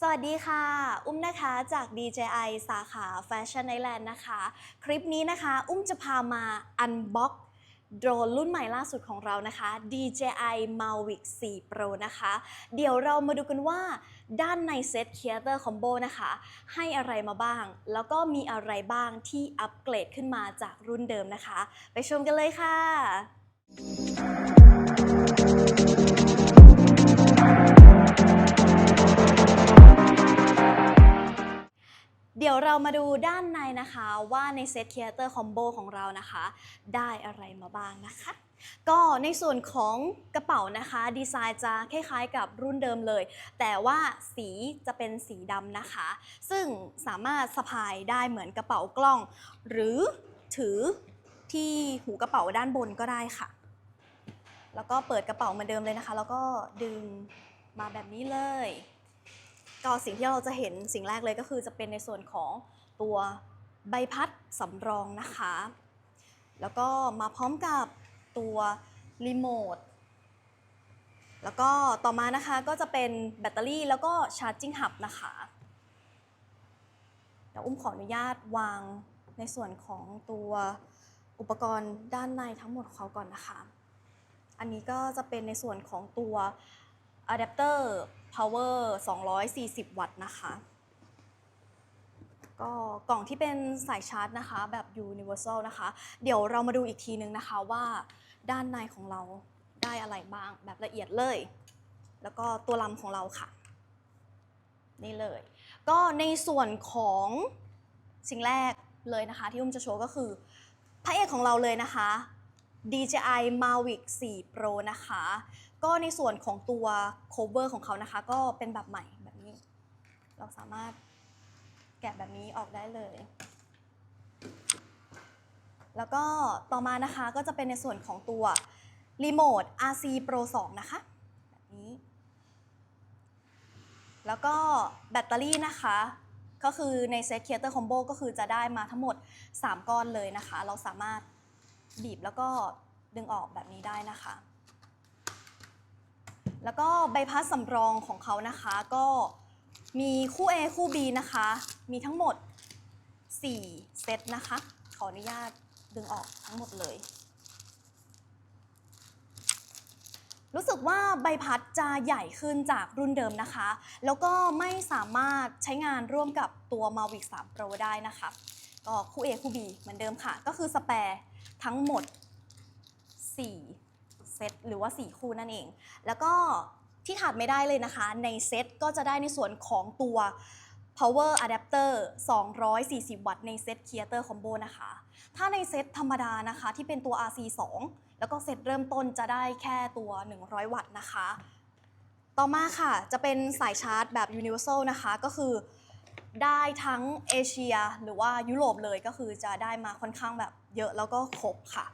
สวัสดีค่ะ อุ้มนะคะจาก DJI สาขา Fashion Island นะคะ คลิปนี้นะคะ อุ้มจะพามา unbox โดรนรุ่นใหม่ล่าสุดของเรานะคะ DJI Mavic 4 Pro นะคะ เดี๋ยวเรามาดูกันว่า ด้านในเซต Creator Combo นะคะ ให้อะไรมาบ้าง แล้วก็มีอะไรบ้างที่อัปเกรดขึ้นมาจากรุ่นเดิมนะคะ ไปชมกันเลยค่ะ ดี๋ยวเรามาดูด้านในนะคะว่าในเซต Creator Combo ของเรานะคะ ได้อะไรมาบ้างนะคะ ก็ในส่วนของกระเป๋านะคะ ดีไซน์จะคล้ายๆกับรุ่นเดิมเลย แต่ว่าสีจะเป็นสีดำนะคะ ซึ่งสามารถสะพายได้เหมือนกระเป๋ากล้อง หรือถือที่หูกระเป๋าด้านบนก็ได้ค่ะ แล้วก็เปิดกระเป๋าเหมือนเดิมเลยนะคะ แล้วก็ดึงมาแบบนี้เลย ก็สิ่งที่เราจะเห็นสิ่งแรกเลยก็คือจะเป็นในส่วนของตัวใบพัดสำรองนะคะ แล้วก็มาพร้อมกับตัวรีโมทแล้วก็ต่อมานะคะก็จะเป็นแบตเตอรี่แล้วก็ชาร์จิ่งหับนะคะเดี๋ยวอุ้มขออนุญาตวางในส่วนของตัวอุปกรณ์ด้านในทั้งหมดของเขาก่อนนะคะ อันนี้ก็จะเป็นในส่วนของตัวอะแดปเตอร์ power 240 วัตต์นะคะ ก็กล่องที่เป็นสายชาร์จนะคะแบบ universal นะคะ เดี๋ยวเรามาดูอีกทีนึงนะคะว่าด้านในของเราได้อะไรบ้างแบบละเอียดเลย แล้วก็ตัวลำของเราค่ะ นี่เลย ก็ในส่วนของสิ่งแรกเลยนะคะ ที่อุ้มจะโชว์ก็คือพระเอกของเราเลยนะคะ DJI Mavic 4 Pro นะคะ ก็ในส่วนของตัว cover ของเขานะคะ ก็เป็นแบบใหม่แบบนี้ เราสามารถแกะแบบนี้ออกได้เลย แล้วก็ต่อมานะคะก็จะเป็นในส่วนของตัวรีโมท RC Pro 2 นะคะ แบบนี้ แล้วก็แบตเตอรี่นะคะก็คือในเซต Creator Combo ก็คือจะได้มาทั้งหมด 3 ก้อนเลยนะคะ เราสามารถบีบแล้วก็ดึงออกแบบนี้ได้นะคะ แล้วก็ใบพัดสำรองของเขานะคะก็มีคู่ A คู่ B นะคะ มีทั้งหมด 4 เซตนะคะ ขออนุญาตดึงออกทั้งหมดเลย รู้สึกว่าใบพัดจะใหญ่ขึ้นจากรุ่นเดิมนะคะ แล้วก็ไม่สามารถใช้งานร่วมกับตัว Mavic 3 Pro ได้นะคะ ก็คู่ A คู่ B เหมือนเดิมค่ะ ก็คือสแปร์ทั้งหมด 4 เซตหรือว่า 4 คู่นั่นเอง แล้วก็ที่ขาดไม่ได้เลยนะคะ ในเซตก็จะได้ในส่วนของตัว power adapter 240 วัตต์ในเซต Creator Combo นะคะ ถ้าในเซตธรรมดานะคะที่เป็นตัว RC 2แล้วก็เซตเริ่มต้นจะได้แค่ตัว 100 วัตต์นะคะ ต่อมาค่ะจะเป็นสายชาร์จแบบ universal นะคะก็คือได้ทั้งเอเชียหรือว่ายุโรปเลยก็คือจะได้มาค่อนข้างแบบเยอะแล้วก็ครบค่ะ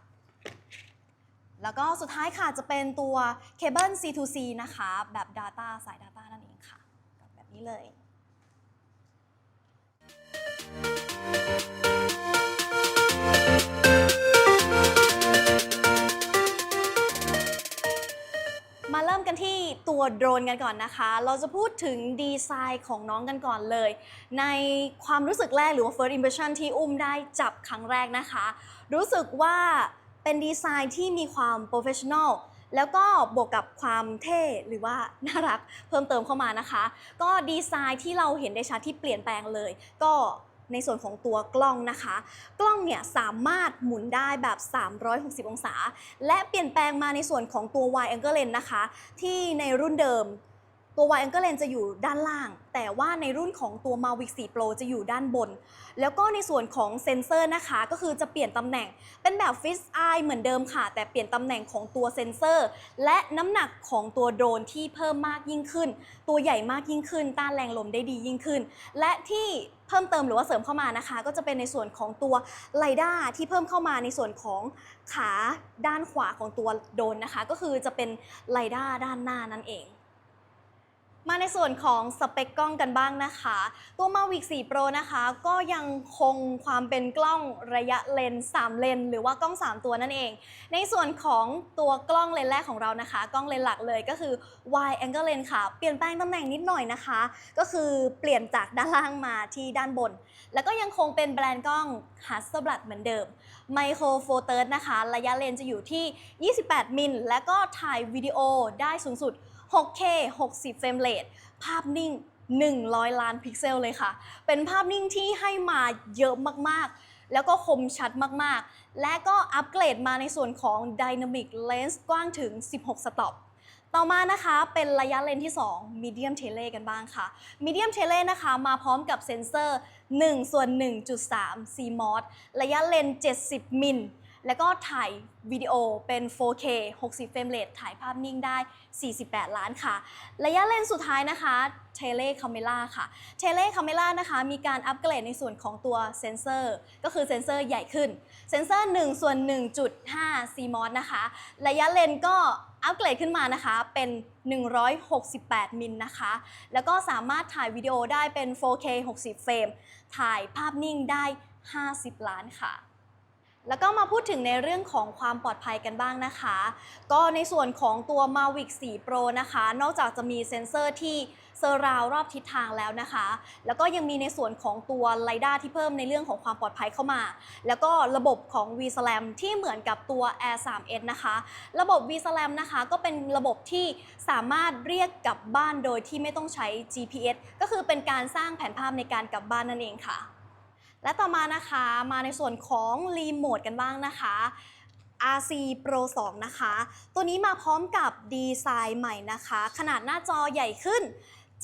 แล้วก็สุดท้ายค่ะจะเป็นตัวเคเบิล C2C นะคะ แบบ Data สาย Data นั่นเองค่ะ แบบนี้เลย มาเริ่มกันที่ตัวโดรนกันก่อนนะคะ เราจะพูดถึงดีไซน์ของน้องกันก่อนเลย ในความรู้สึกแรกหรือว่า first impression ที่อุ้มได้จับครั้งแรกนะคะ รู้สึกว่า เป็นดีไซน์ที่มีความ professional แล้วก็บวกกับความเท่หรือว่าน่ารักเพิ่มเติมเข้ามานะคะ ก็ดีไซน์ที่เราเห็นได้ชัดที่เปลี่ยนแปลงเลย ก็ในส่วนของตัวกล้องนะคะ กล้องเนี่ยสามารถหมุนได้แบบ 360 องศา และเปลี่ยนแปลงมาในส่วนของตัว wide angle lens นะคะ ที่ในรุ่นเดิม ตัว wide angle lens จะอยู่ด้านล่าง แต่ว่าในรุ่นของตัว Mavic 4 Pro จะอยู่ด้านบน แล้วก็ในส่วนของเซนเซอร์นะคะ ก็คือจะเปลี่ยนตำแหน่ง เป็นแบบ Fish Eye เหมือนเดิมค่ะ แต่เปลี่ยนตำแหน่งของตัวเซนเซอร์ และน้ำหนักของตัวโดรนที่เพิ่มมากยิ่งขึ้น ตัวใหญ่มากยิ่งขึ้น ต้านแรงลมได้ดียิ่งขึ้น และที่เพิ่มเติมหรือว่าเสริมเข้ามานะคะ ก็จะเป็นในส่วนของตัวไลด้าที่เพิ่มเข้ามาในส่วนของขาด้านขวาของตัวโดรนนะคะ ก็คือจะเป็นไลด้าด้านหน้านั่นเอง มาในส่วนของสเปคกล้องกันบ้างนะคะ ตัว Mavic 4 Pro นะคะ ก็ยังคงความเป็นกล้องระยะเลนส์3เลน หรือว่ากล้อง 3 ตัวนั่นเอง ในส่วนของตัวกล้องเลนส์แรกของเรานะคะ กล้องเลนส์หลักเลยก็คือ wide angle lens ค่ะ เปลี่ยนแปลงตำแหน่งนิดหน่อยนะคะ ก็คือเปลี่ยนจากด้านล่างมาที่ด้านบน แล้วก็ยังคงเป็นแบรนด์กล้อง Hasselblad เหมือนเดิม Micro Four Third นะคะ ระยะเลนส์จะอยู่ที่ 28 มิลและก็ถ่ายวิดีโอได้สูงสุด 6K 60 เฟรมเรทภาพนิ่ง 100 ล้านพิกเซลเลยค่ะ เป็นภาพนิ่งที่ให้มาเยอะมากๆ แล้วก็คมชัดมากๆ และก็อัปเกรดมาในส่วนของ Dynamic Lens กว้างถึง 16 สต็อปต่อมานะคะเป็นระยะเลนที่2 Medium Tele กันบ้างค่ะ Medium Tele นะคะมาพร้อมกับเซ็นเซอร์1ส่วน1.3 CMOS ระยะเลน 70 มิล แล้วก็ถ่ายวิดีโอเป็น 4K 60 เฟรมเรทถ่ายภาพนิ่งได้ 48 ล้านค่ะ ระยะเลนส์สุดท้ายนะคะ Tele Camera ค่ะ Tele Camera นะคะ มีการอัปเกรดในส่วนของตัวเซนเซอร์ ก็คือเซนเซอร์ใหญ่ขึ้น เซนเซอร์1ส่วน1.5 CMOS นะคะ ระยะเลนส์ก็อัปเกรดขึ้นมานะคะ เป็น 168 มิลนะคะ แล้วก็สามารถถ่ายวิดีโอได้เป็น 4K 60 เฟรม ถ่ายภาพนิ่งได้ 50 ล้านค่ะ แล้วก็มาพูดถึงในเรื่องของความปลอดภัยกันบ้างนะคะ ก็ในส่วนของตัว Mavic 4 Pro นะคะ นอกจากจะมีเซ็นเซอร์ที่เซอร์ราวรอบทิศทางแล้วนะคะ แล้วก็ยังมีในส่วนของตัวไลด้าที่เพิ่มในเรื่องของความปลอดภัยเข้ามา แล้วก็ระบบของ VSLAM ที่เหมือนกับตัว Air 3s นะคะ ระบบ VSLAM นะคะ ก็เป็นระบบที่สามารถเรียกกลับบ้านโดยที่ไม่ต้องใช้ GPS ก็คือเป็นการสร้างแผนภาพในการกลับบ้านนั่นเองค่ะ และต่อมานะคะมาในส่วนของรีโมทกันบ้างนะคะ RC Pro 2 นะคะ ตัวนี้มาพร้อมกับดีไซน์ใหม่นะคะ ขนาดหน้าจอใหญ่ขึ้น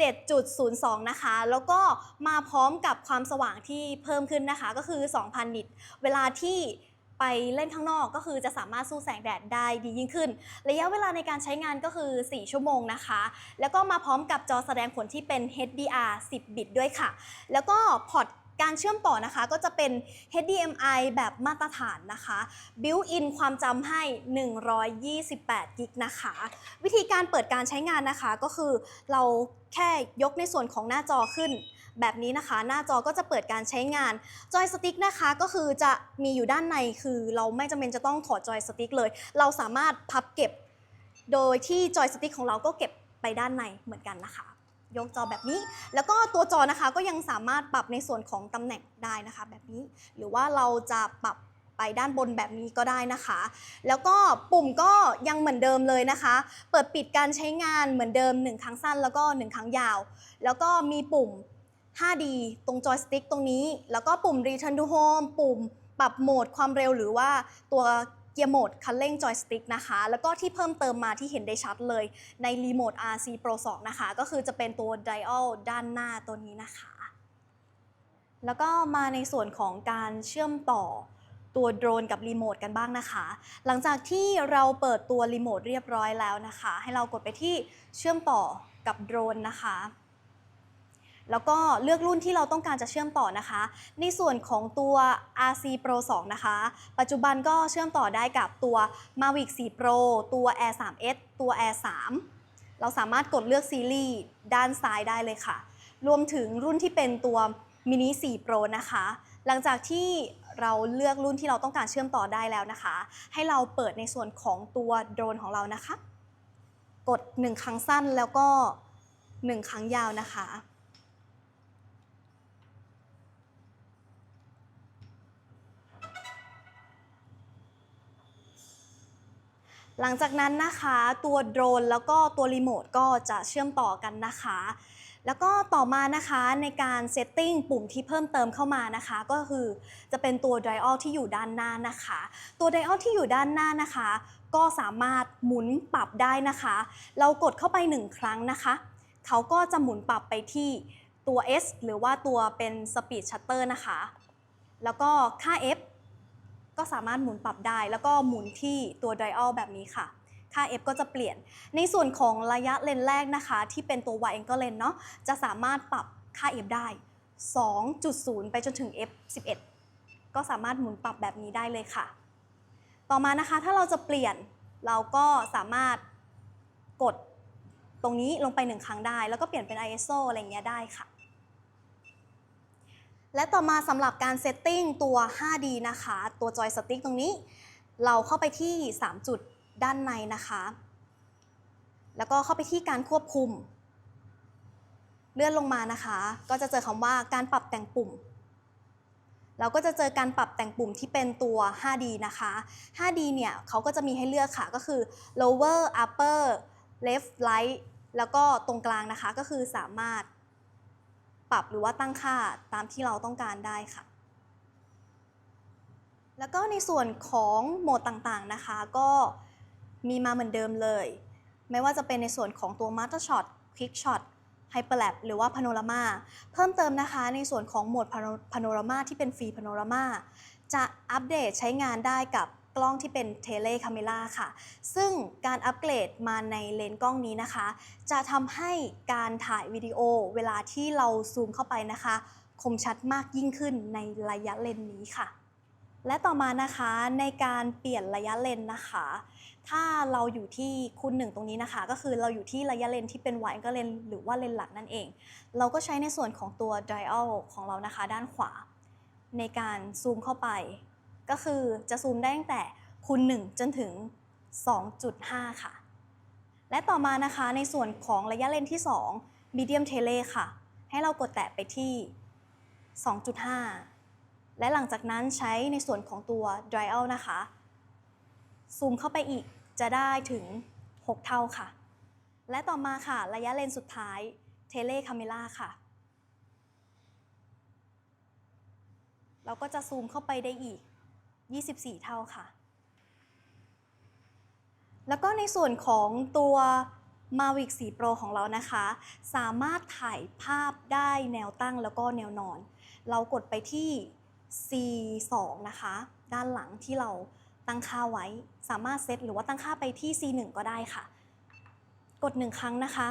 7.02 นะคะ แล้วก็มาพร้อมกับความสว่างที่เพิ่มขึ้นนะคะ ก็คือ 2,000 นิต เวลาที่ไปเล่นข้างนอกก็คือจะสามารถสู้แสงแดดได้ดียิ่งขึ้น ระยะเวลาในการใช้งานก็คือ 4 ชั่วโมงนะคะ แล้วก็มาพร้อมกับจอแสดงผลที่เป็น HDR 10 บิตด้วยค่ะ แล้วก็พอร์ต การเชื่อมต่อนะคะก็จะเป็น HDMI แบบมาตรฐานนะคะ Built-in ความจำให้ 128 กิกนะคะ วิธีการเปิดการใช้งานนะคะก็คือเราแค่ยกในส่วนของหน้าจอขึ้น แบบนี้นะคะ หน้าจอก็จะเปิดการใช้งาน จอยสติ๊กนะคะก็คือจะมีอยู่ด้านในคือเราไม่จำเป็นจะต้องถอดจอยสติ๊กเลย เราสามารถพับเก็บ โดยที่จอยสติ๊กของเราก็เก็บไปด้านในเหมือนกันนะคะ ยกจอแบบนี้ แล้วก็ตัวจอนะคะก็ยังสามารถปรับในส่วนของตำแหน่งได้นะคะ แบบนี้ หรือว่าเราจะปรับไปด้านบนแบบนี้ก็ได้นะคะ แล้วก็ปุ่มก็ยังเหมือนเดิมเลยนะคะ เปิดปิดการใช้งานเหมือนเดิม 1 ครั้งสั้นแล้วก็ 1 ครั้งยาว แล้วก็มีปุ่ม 5D ตรงจอยสติ๊กตรงนี้ แล้วก็ปุ่ม Return to Home ปุ่มปรับโหมดความเร็วหรือว่าตัว เกียร์โหมดคันเร่งจอยสติ๊กนะคะ แล้วก็ที่เพิ่มเติมมาที่เห็นได้ชัดเลยในรีโมท RC Pro 2 นะคะ ก็คือจะเป็นตัว Dial ด้านหน้าตัวนี้นะคะ แล้วก็มาในส่วนของการเชื่อมต่อตัวโดรนกับรีโมทกันบ้างนะคะ หลังจากที่เราเปิดตัวรีโมทเรียบร้อยแล้วนะคะ ให้เรากดไปที่เชื่อมต่อกับโดรนนะคะ แล้วก็เลือกรุ่นที่เราต้องการจะเชื่อมต่อนะคะ ในส่วนของตัว RC Pro 2 นะคะ ปัจจุบันก็เชื่อมต่อได้กับตัว Mavic 4 Pro ตัว Air 3s ตัว Air 3 เราสามารถกดเลือกซีรีส์ด้านซ้ายได้เลยค่ะ รวมถึงรุ่นที่เป็นตัว Mini 4 Pro นะคะ หลังจากที่เราเลือกรุ่นที่เราต้องการเชื่อมต่อได้แล้วนะคะ ให้เราเปิดในส่วนของตัวโดรนของเรานะคะ กด 1 ครั้งสั้นแล้วก็ 1 ครั้งยาวนะคะ หลังจากนั้นนะคะตัวโดรนแล้วก็ตัวรีโมทก็จะเชื่อมต่อกันนะคะ แล้วก็ต่อมานะคะในการเซตติ้งปุ่มที่เพิ่มเติมเข้ามานะคะ ก็คือจะเป็นตัว dial ที่อยู่ด้านหน้านะคะ ตัว dial ที่อยู่ด้านหน้านะคะ ก็สามารถหมุนปรับได้นะคะ เรากดเข้าไป 1 ครั้งนะคะเขาก็จะหมุนปรับไปที่ตัว S หรือว่าตัวเป็น speed shutter นะคะ แล้วก็ค่า F ก็สามารถหมุนปรับได้ แล้วก็หมุนที่ตัว dial แบบนี้ค่ะ ค่า f ก็จะเปลี่ยน ในส่วนของระยะเลนแรกนะคะ ที่เป็นตัว wide angle lens เนาะจะสามารถปรับค่า f ได้ 2.0 ไปจนถึง f 11 ก็สามารถหมุนปรับแบบนี้ได้เลยค่ะ ต่อมานะคะถ้าเราจะเปลี่ยนเราก็สามารถกดตรงนี้ลงไปหนึ่งครั้งได้ แล้วก็เปลี่ยนเป็น ISO อะไรอย่างเงี้ยได้ค่ะ และต่อมาสำหรับการเซตติ้งตัว 5D นะคะ ตัวจอยสติ๊กตรงนี้ เราเข้าไปที่ 3 จุดด้านในนะคะ แล้วก็เข้าไปที่การควบคุม เลื่อนลงมานะคะ ก็จะเจอคำว่าการปรับแต่งปุ่ม เราก็จะเจอการปรับแต่งปุ่มที่เป็นตัว 5D นะคะ 5D เนี่ยเขาก็จะมีให้เลือกค่ะ ก็คือ lower upper left right แล้วก็ตรงกลางนะคะ ก็คือสามารถ ปรับหรือว่าตั้งค่าตามที่เราต้องการได้ค่ะ แล้วก็ในส่วนของโหมดต่างๆนะคะ ก็มีมาเหมือนเดิมเลย ไม่ว่าจะเป็นในส่วนของตัว Master Shot Quick Shot Hyperlap หรือว่า Panorama เพิ่มเติมนะคะ ในส่วนของโหมด Panorama ที่เป็นฟรี Panorama จะอัปเดตใช้งานได้กับ กล้องที่เป็นเทเลคาเมล่าค่ะ ซึ่งการอัปเกรดมาในเลนส์กล้องนี้นะคะ จะทำให้การถ่ายวิดีโอเวลาที่เราซูมเข้าไปนะคะ คมชัดมากยิ่งขึ้นในระยะเลนส์นี้ค่ะและต่อมานะคะในการเปลี่ยนระยะเลนส์นะคะ ถ้าเราอยู่ที่คูณหนึ่งตรงนี้นะคะ ก็คือเราอยู่ที่ระยะเลนส์ที่เป็น wide angle lens หรือว่าเลนส์หลักนั่นเอง เราก็ใช้ในส่วนของตัว dial ของเรานะคะ ด้านขวา ในการซูมเข้าไป ก็คือจะซูมได้ตั้งแต่คูณ1จนถึง 2.5 ค่ะ และต่อมานะคะในส่วนของระยะเลนที่ 2 medium tele ค่ะ ให้เรากดแตะไปที่ 2.5 และหลังจากนั้นใช้ในส่วนของตัว dial นะคะ ซูมเข้าไปอีกจะได้ถึง 6 เท่าค่ะ และต่อมาค่ะ ระยะเลนส์สุดท้าย tele camera ค่ะเราก็จะซูมเข้าไปได้อีก 24 เท่าค่ะ แล้วก็ในส่วนของตัว Mavic 4 Pro ของเรานะคะ สามารถถ่ายภาพได้แนวตั้งแล้วก็แนวนอน เรากดไปที่ C2 นะคะ ด้านหลังที่เราตั้งค่าไว้ สามารถเซตหรือว่าตั้งค่าไปที่ C1 ก็ได้ค่ะ กดหนึ่งครั้งนะคะ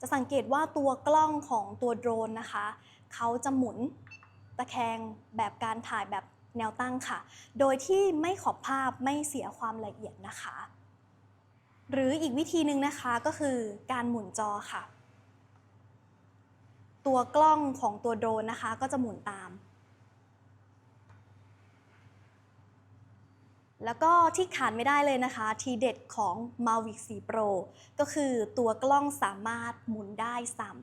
จะสังเกตว่าตัวกล้องของตัวโดรนนะคะ เขาจะหมุนตะแคงแบบการถ่ายแบบ แนวตั้งค่ะ โดยที่ไม่ขอบภาพไม่เสียความละเอียดนะคะ หรืออีกวิธีหนึ่งนะคะก็คือการหมุนจอค่ะ ตัวกล้องของตัวโดรนนะคะ ก็จะหมุนตาม แล้วก็ที่ขาดไม่ได้เลยนะคะ ทีเด็ดของ Mavic 4 Pro ก็คือตัวกล้องสามารถหมุนได้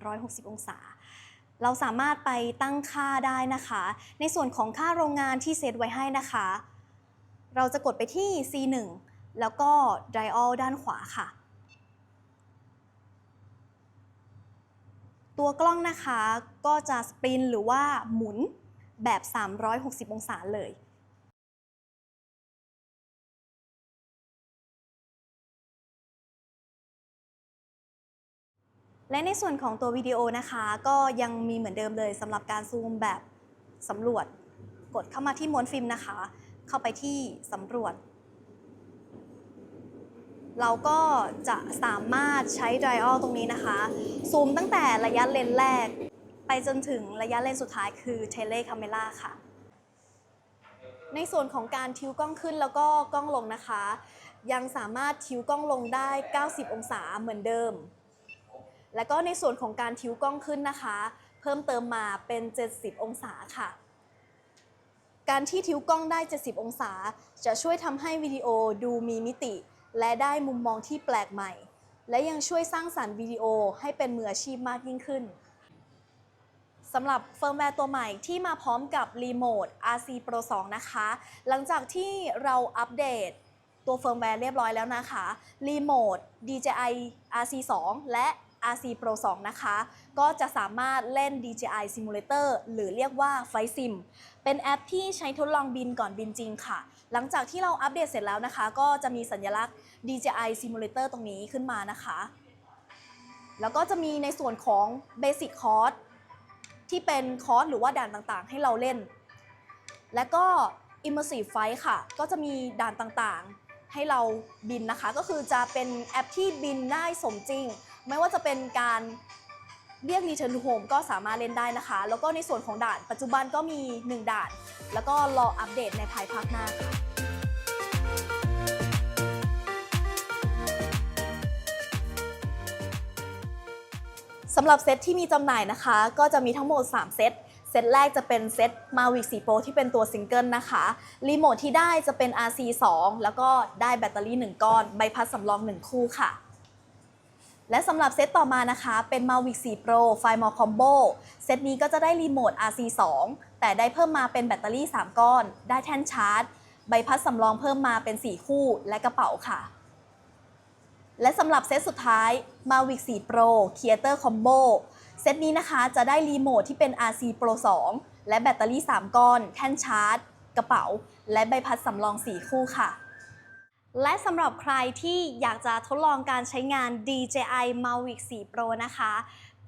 360 องศา เราสามารถไปตั้งค่าได้นะคะ ในส่วนของค่าโรงงานที่เซตไว้ให้นะคะ เราจะกดไปที่ C1 แล้วก็ dial ด้านขวาค่ะ ตัวกล้องนะคะก็จะสปรินหรือว่าหมุนแบบ 360 องศาเลย และในส่วนของตัววิดีโอนะคะ ก็ยังมีเหมือนเดิมเลยสำหรับการซูมแบบสำรวจ กดเข้ามาที่ม้วนฟิล์มนะคะ เข้าไปที่สำรวจ เราก็จะสามารถใช้ dial ตรงนี้นะคะ ซูมตั้งแต่ระยะเลนส์แรก ไปจนถึงระยะเลนส์สุดท้ายคือ tele camera ค่ะ ในส่วนของการทิวกล้องขึ้นแล้วก็กล้องลงนะคะ ยังสามารถทิวกล้องลงได้ 90 องศาเหมือนเดิม แล้วก็ในส่วนของการทิ้วกล้องขึ้นนะคะ เพิ่มเติมมาเป็น 70 องศาค่ะ การที่ทิ้วกล้องได้ 70 องศา จะช่วยทำให้วิดีโอดูมีมิติ และได้มุมมองที่แปลกใหม่ และยังช่วยสร้างสรรค์วิดีโอให้เป็นมืออาชีพมากยิ่งขึ้นสำหรับเฟิร์มแวร์ตัวใหม่ที่มาพร้อมกับรีโมท RC Pro 2 นะคะ หลังจากที่เราอัปเดตตัวเฟิร์มแวร์เรียบร้อยแล้วนะคะรีโมท DJI RC 2 และ RC Pro 2 นะคะ ก็จะสามารถเล่น DJI Simulator หรือเรียกว่า Flight Sim เป็นแอปที่ใช้ทดลองบินก่อนบินจริงค่ะ หลังจากที่เราอัปเดตเสร็จแล้วนะคะ ก็จะมีสัญลักษณ์ DJI Simulator ตรงนี้ขึ้นมานะคะ แล้วก็จะมีในส่วนของ Basic Course ที่เป็นคอร์สหรือว่าด่านต่างๆ ให้เราเล่น และก็ Immersive Flight ค่ะ ก็จะมีด่านต่างๆ ให้เราบินนะคะ ก็คือจะเป็นแอปที่บินได้สมจริง ไม่ว่าจะเป็นการเรียก Return to Home ก็สามารถเล่นได้นะคะ แล้วก็ในส่วนของด่านปัจจุบันก็มี 1 ด่าน แล้วก็รออัปเดตในภายภาคหน้าค่ะสำหรับเซตที่มีจำหน่ายนะคะ ก็จะมีทั้งหมด 3 เซต เซตแรกจะเป็นเซต Mavic 4 Pro ที่เป็นตัวซิงเกิลนะคะ รีโมทที่ได้จะเป็น RC 2 แล้วก็ได้แบตเตอรี่ 1 ก้อน ใบพัดสำรอง 1 คู่ค่ะ และสำหรับเซตต่อมานะคะ เป็น Mavic 4 Pro f i m o Combo เซตนี้ก็จะได้รีโมท RC 2 แต่ได้เพิ่มมาเป็นแบตเตอรี่ 3 ก้อน ได้แท่นชาร์จ ใบพัดสำรองเพิ่มมาเป็น 4 คู่ และกระเป๋าค่ะ และสำหรับเซตสุดท้าย Mavic 4 Pro Creator Combo เซตนี้นะคะจะได้รีโมทที่เป็น RC Pro 2 และแบตเตอรี่ 3 ก้อน แท่นชาร์จ กระเป๋า และใบพัดสำรอง 4 คู่ค่ะ และสำหรับใครที่อยากจะทดลองการใช้งาน DJI Mavic 4 Pro นะคะ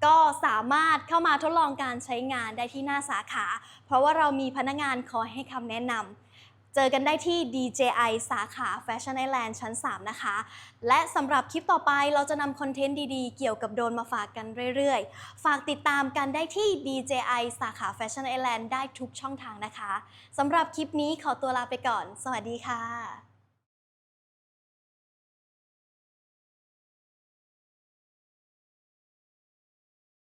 ก็สามารถเข้ามาทดลองการใช้งานได้ที่หน้าสาขา เพราะว่าเรามีพนักงานคอยให้คำแนะนำ เจอกันได้ที่ DJI สาขา Fashion Island ชั้น 3 นะคะ และสำหรับคลิปต่อไปเราจะนำคอนเทนต์ดีๆ เกี่ยวกับโดรนมาฝากกันเรื่อยๆ ฝากติดตามกันได้ที่ DJI สาขา Fashion Island ได้ทุกช่องทางนะคะสำหรับคลิปนี้ขอตัวลาไปก่อน สวัสดีค่ะ